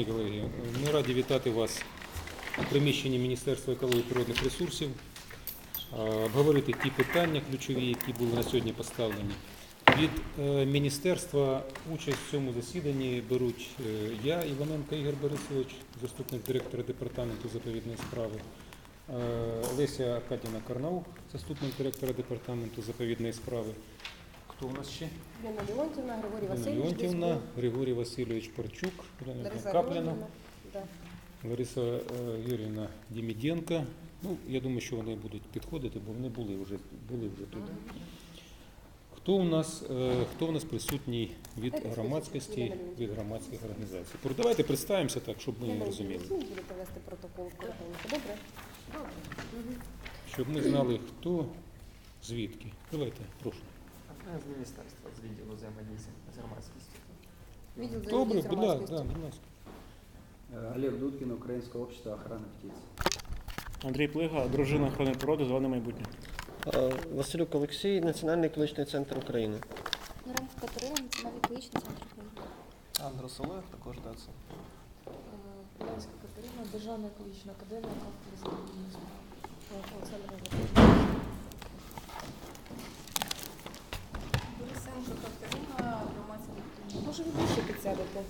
Шановні колеги, ми раді вітати вас у приміщенні Міністерства екології природних ресурсів, обговорити ті питання ключові, які були на сьогодні поставлені. Від е, міністерства участь в цьому засіданні беруть е, я, Іваненко Ігор Борисович, заступник директора департаменту заповідної справи, е, Леся Аркадіна Карнаух, заступник директора департаменту заповідної справи. Хто у нас ще? Лена Леонтьевна, Григорій Васильович. Леонтьівна, Десь Григорій Васильович Парчук, Капліна, Да. Лариса е, Юріївна Дімідєнка. Ну, я думаю, що вони будуть підходити, бо вони були вже, були вже тут. Хто у нас, е, хто у нас присутній від громадськості, Леонтівна. від громадських організацій? Давайте представимося так, щоб ми розуміли. Будете вести протокол добре? Добре. Щоб ми знали, хто звідки. Давайте, прошу. А з міністерства з відділу взаємодії з громадськістю. Відділ Добре, взаємодії з будь ласка, громадськістю. да, будь ласка. Э, Олег Дудкин, Украинское общество охраны птиц. Андрій Плига, дружина охорони природи, зелене майбутнє. Е, Василюк Олексій, Національний екологічний центр України. Лоренко Катерина, Національний екологічний центр України. Андрес Олег, також ДАЦ. Полянська Катерина, Державна екологічна академія, кафедра земельної faire des.